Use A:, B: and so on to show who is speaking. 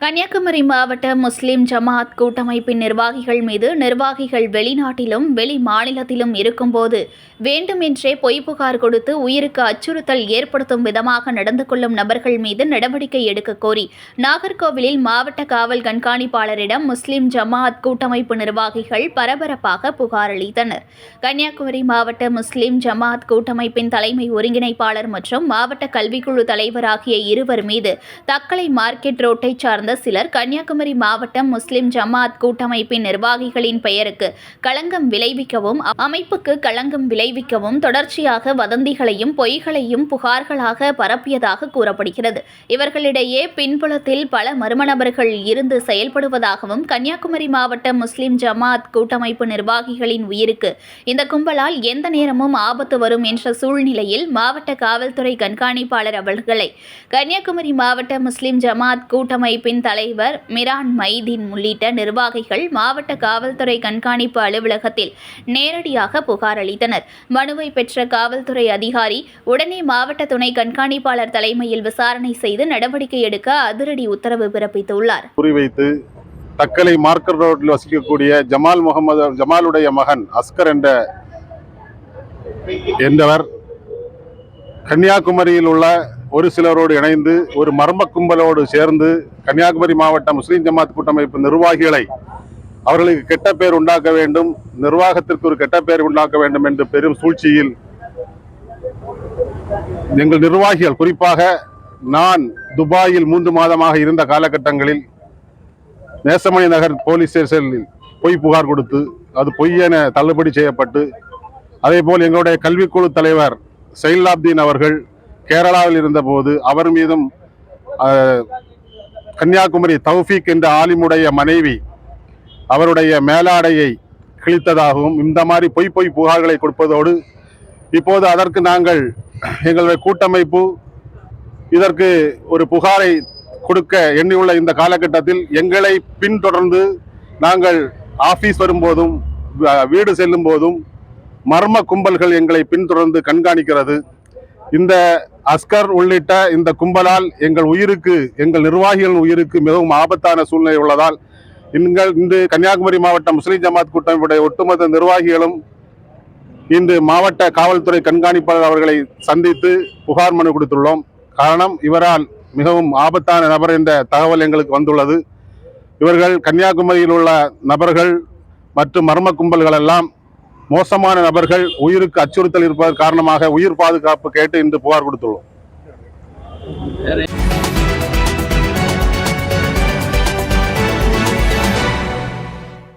A: கன்னியாகுமரி மாவட்ட முஸ்லிம் ஜமாத் கூட்டமைப்பின் நிர்வாகிகள் மீது நிர்வாகிகள் வெளிநாட்டிலும் வெளி மாநிலத்திலும் இருக்கும்போது வேண்டுமென்றே பொய் புகார் கொடுத்து உயிருக்கு அச்சுறுத்தல் ஏற்படுத்தும் விதமாக நடந்து கொள்ளும் நபர்கள் மீது நடவடிக்கை எடுக்க கோரி நாகர்கோவிலில் மாவட்ட காவல் கண்காணிப்பாளரிடம் முஸ்லிம் ஜமாத் கூட்டமைப்பு நிர்வாகிகள் பரபரப்பாக புகார் அளித்தனர். கன்னியாகுமரி மாவட்ட முஸ்லிம் ஜமாத் கூட்டமைப்பின் தலைமை ஒருங்கிணைப்பாளர் மற்றும் மாவட்ட கல்விக்குழு தலைவர் ஆகிய இருவர் மீது தக்கலை மார்க்கெட் ரோட்டை சார்ந்த சிலர் கன்னியாகுமரி மாவட்டம் முஸ்லிம் ஜமாத் கூட்டமைப்பின் நிர்வாகிகளின் பெயருக்கு களங்கம் விளைவிக்கவும் அமைப்புக்கு களங்கம் விளைவிக்கவும் தொடர்ச்சியாக வதந்திகளையும் பொய்களையும் புகார்களாக பரப்பியதாக கூறப்படுகிறது. இவர்களிடையே பின்புலத்தில் பல மர்ம நபர்கள் இருந்து செயல்படுவதாகவும் கன்னியாகுமரி மாவட்ட முஸ்லிம் ஜமாத் கூட்டமைப்பு நிர்வாகிகளின் உயிருக்கு இந்த கும்பலால் எந்த நேரமும் ஆபத்து வரும் என்ற சூழ்நிலையில் மாவட்ட காவல்துறை கண்காணிப்பாளர் அவர்களை கன்னியாகுமரி மாவட்ட முஸ்லிம் ஜமாத் கூட்டமைப்பின் தலைவர் மிரான் மைதீன் உள்ளிட்ட நிர்வாகிகள் மாவட்ட காவல்துறை கண்காணிப்பு அலுவலகத்தில் நேரடியாக புகார் அளித்தனர். மனுவை பெற்ற காவல்துறை அதிகாரி உடனே மாவட்ட துணை கண்காணிப்பாளர் தலைமையில் விசாரணை செய்து நடவடிக்கை எடுக்க அதிரடி உத்தரவு பிறப்பித்துள்ளார்.
B: குறிவைத்து தக்கலை மார்க்கர் ரோட்டில் வசிக்கக்கூடிய ஜமால் முகமது ஜமாலுடைய மகன் அஸ்கர் என்ற என்றவர் கன்னியாகுமரியில் உள்ள ஒரு சிலரோடு இணைந்து ஒரு மர்ம கும்பலோடு சேர்ந்து கன்னியாகுமரி மாவட்ட முஸ்லீம் ஜமாத் கூட்டமைப்பு நிர்வாகிகளை அவர்களுக்கு கெட்ட பேர் உண்டாக்க வேண்டும் நிர்வாகத்திற்கு ஒரு கெட்ட பெயர் உண்டாக்க வேண்டும் என்று பெரும் சூழ்ச்சியில் எங்கள் நிர்வாகிகள் குறிப்பாக நான் துபாயில் மூன்று மாதமாக இருந்த காலகட்டங்களில் நேசமணி நகர் போலீஸ் ஸ்டேஷனில் பொய் புகார் கொடுத்து அது பொய்யென தள்ளுபடி செய்யப்பட்டு அதே போல் எங்களுடைய கல்விக்குழு தலைவர் சைலாப்தீன் அவர்கள் கேரளாவில் இருந்தபோது அவர் மீதும் கன்னியாகுமரி தௌஃபீக் என்ற ஆலிமுடைய மனைவி அவருடைய மேலாடையை கிழித்ததாகவும் இந்த மாதிரி பொய் பொய் புகார்களை கொடுப்பதோடு இப்போது அதற்கு நாங்கள் எங்களுடைய கூட்டமைப்பு இதற்கு ஒரு புகாரை கொடுக்க எண்ணியுள்ள இந்த காலகட்டத்தில் எங்களை பின்தொடர்ந்து நாங்கள் ஆபீஸ் வரும்போதும் வீடு செல்லும் போதும் மர்ம கும்பல்கள் எங்களை பின்தொடர்ந்து கண்காணிக்கிறது. இந்த அஸ்கர் உள்ளிட்ட இந்த கும்பலால் எங்கள் உயிருக்கு எங்கள் நிர்வாகிகளின் உயிருக்கு மிகவும் ஆபத்தான சூழ்நிலை உள்ளதால் எங்கள் இன்று கன்னியாகுமரி மாவட்ட முஸ்லிம் ஜமாத் கூட்டமைப்புடைய ஒட்டுமொத்த நிர்வாகிகளும் இன்று மாவட்ட காவல்துறை கண்காணிப்பாளர் அவர்களை சந்தித்து புகார் மனு கொடுத்துள்ளோம். காரணம் இவரால் மிகவும் ஆபத்தான நபர் என்ற தகவல் எங்களுக்கு வந்துள்ளது. இவர்கள் கன்னியாகுமரியில் உள்ள நபர்கள் மற்றும் மர்ம கும்பல்கள் எல்லாம் மோசமான நபர்கள் உயிருக்கு அச்சுறுத்தல் இருப்பதன் காரணமாக உயிர் பாதுகாப்பு கேட்டு இன்று புகார் கொடுத்துள்ளோம்.